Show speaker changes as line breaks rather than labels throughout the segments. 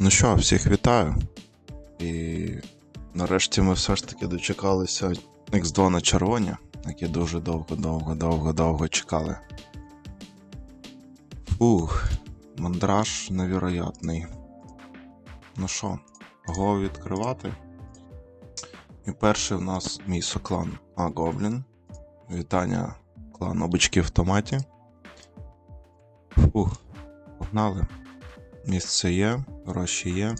Ну що, всіх вітаю. І нарешті ми все ж таки дочекалися X2 на червоні, які дуже довго, довго, довго, довго чекали. Фух, мандраж невероятний. Ну що, го відкривати? І перший в нас мій соклан А Гоблін. Вітання клану Бички в томаті. Фух, погнали. Місце є, гроші є.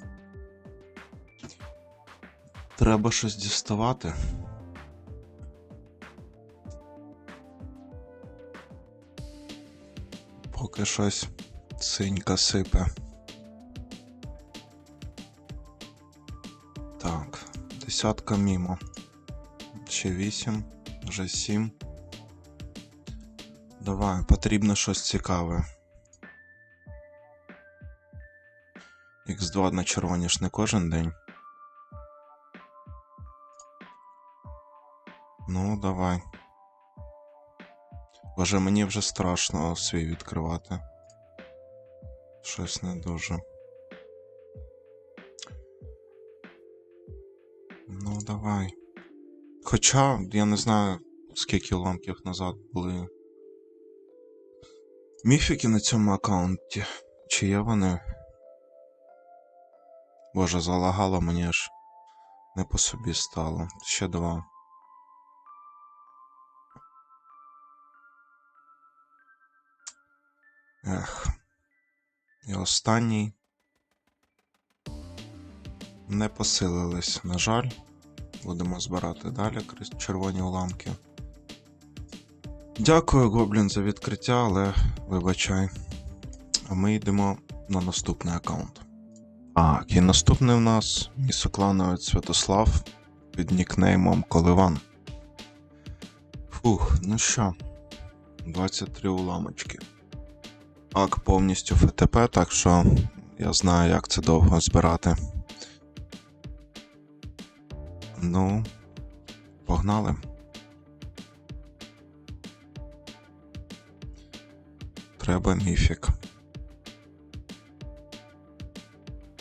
Треба щось діставати. Поки щось синька сипе. Так, десятка мімо. Ще вісім, вже сім. Давай, потрібно щось цікаве. Х2 на червоні ж не кожен день. Ну, давай. Боже, мені вже страшно свій відкривати. Щось не дуже. Ну, давай. Хоча, я не знаю, скільки уламків назад були. Міфіки на цьому аккаунті. Чи є вони? Боже, залагало мені аж не по собі стало. Ще два. Ех. І останній. Не посилились, на жаль. Будемо збирати далі червоні уламки. Дякую, Гоблін, за відкриття, але вибачай. А ми йдемо на наступний аккаунт. Так, і наступний у нас місоклановець Святослав під нікнеймом Коливан. Фух, ну що, 23 уламочки. Ак повністю ФТП, так що я знаю, як це довго збирати. Ну, погнали. Треба міфік.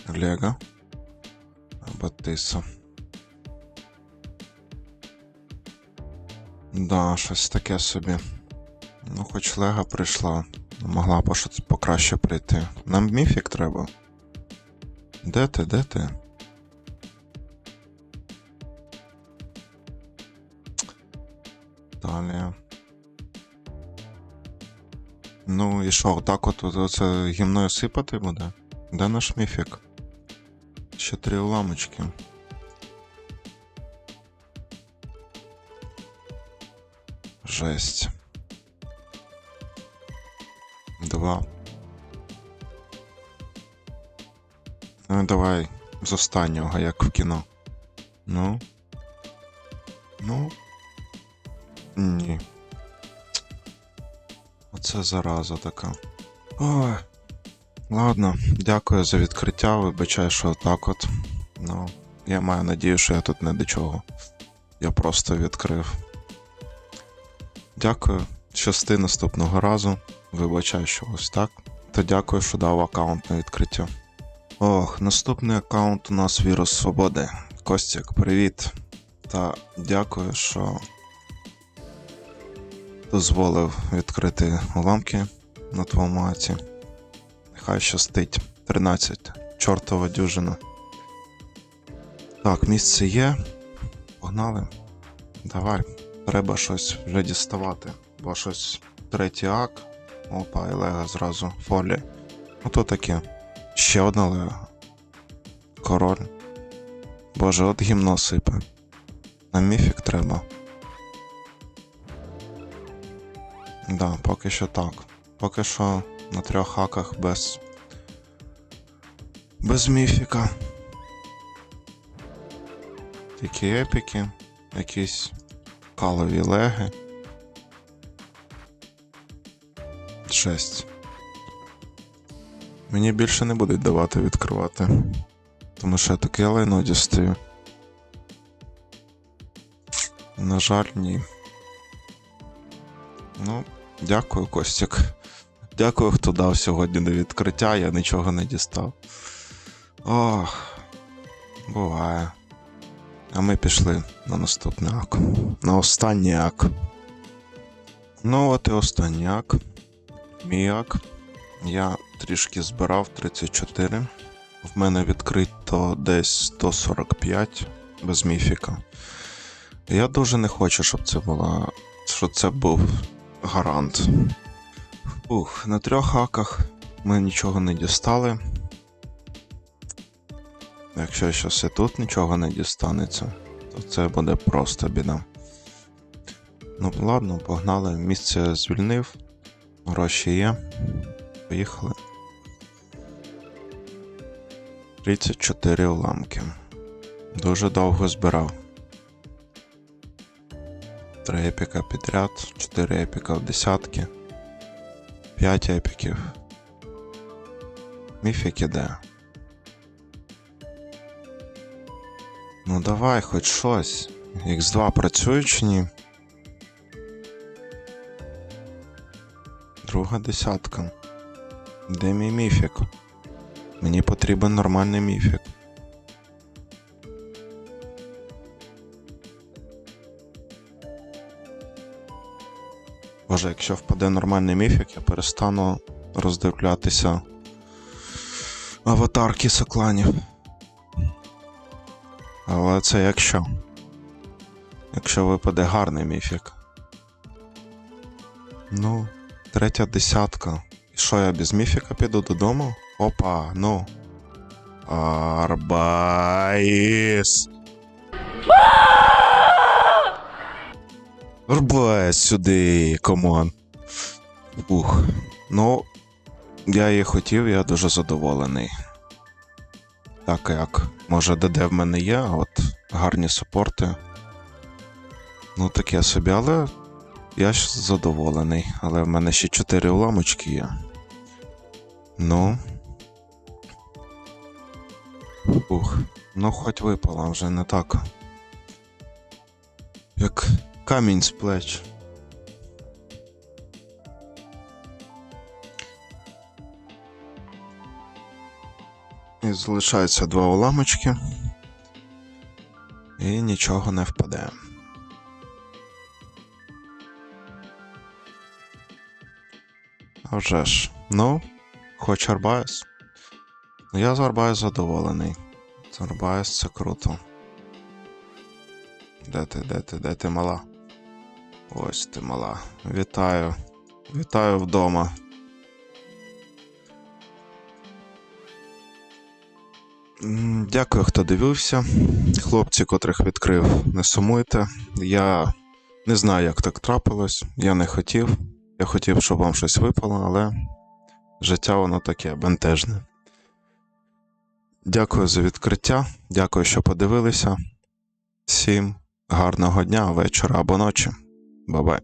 Лего. Батиса. Да, щось таке собі. Ну, хоч Лего прийшла. Могла б щось покраще прийти. Нам міфік треба. Де ти, де ти? Далі. Ну і що, отак от оце гімною сипати буде? Де наш міфік? Ще три уламочки. Жесть. Два. Ну, давай з останнього, як в кіно. Ну. Ну. Ні. Оце зараза така. Ой. Ладно, дякую за відкриття. Вибачай, що так от. Ну, я маю надію, що я тут не до чого. Я просто відкрив. Дякую. Щасти наступного разу. Вибачай, що ось так. Та дякую, що дав аккаунт на відкриття. Ох, наступний аккаунт у нас Вірус Свободи. Костік, привіт. Та дякую, що дозволив відкрити уламки на твоєму аці. Нехай щастить. 13. Чортова дюжина. Так, місце є. Погнали. Давай. Треба щось вже діставати. Бо щось третій ак. Опа, і лего зразу. Фолі. Ото таке. Ще одна лего. Король. Боже, от гімно сипе. На міфік треба. Да, поки що так. Поки що на трьох хаках без. Без міфіка. Тільки епіки, якісь калові леги. Шесть. Мені більше не будуть давати відкривати. Тому що я таке лайно дістаю. На жаль, ні. Ну, дякую, Костік. Дякую, хто дав сьогодні на відкриття, я нічого не дістав. Ох, буває. А ми пішли на наступний ак. На останній ак. Ну, от і останній ак. Мій ак. Я трішки збирав 34. В мене відкрито десь 145 без міфіка. Я дуже не хочу, щоб це була. щоб це був гарант. Ух, на трьох аках ми нічого не дістали. Якщо щось і тут нічого не дістанеться, то це буде просто біда. Ну, ладно, погнали. Місце звільнив. Гроші є. Поїхали. 34 уламки. Дуже довго збирав. 3 епіка підряд, 4 епіка в десятки, 5 епіків. Міфік іде. Ну давай, хоч щось. Х2 працює чи ні? Друга десятка. Де мій міфік? Мені потрібен нормальний міфік. Боже, якщо впаде нормальний міфік, я перестану роздивлятися аватарки сокланів. Але це якщо. Якщо випаде гарний міфік. Ну, третя десятка. І що я без міфіка піду додому? Опа, ну. Арбаїс. Арбаїс сюди, комон. Ух. Ну, я її хотів, я дуже задоволений. Так як, може, ДД в мене є, от гарні супорти. Ну, таке собі, але я ж задоволений. Але в мене ще 4 уламочки є. Ну. Ух, ну хоч випала вже не так. Як камінь з плеч. І залишаються два уламочки. І нічого не впаде. А ж, ну, хоч Арбайс. Ну, я з Арбайс задоволений. З це круто. Де ти, де ти, де ти мала? Ось ти мала. Вітаю. Вітаю вдома. Дякую, хто дивився. Хлопці, котрих відкрив, не сумуйте. Я не знаю, як так трапилось. Я не хотів. Я хотів, щоб вам щось випало, але життя воно таке бентежне. Дякую за відкриття. Дякую, що подивилися. Всім гарного дня, вечора або ночі. Бабай.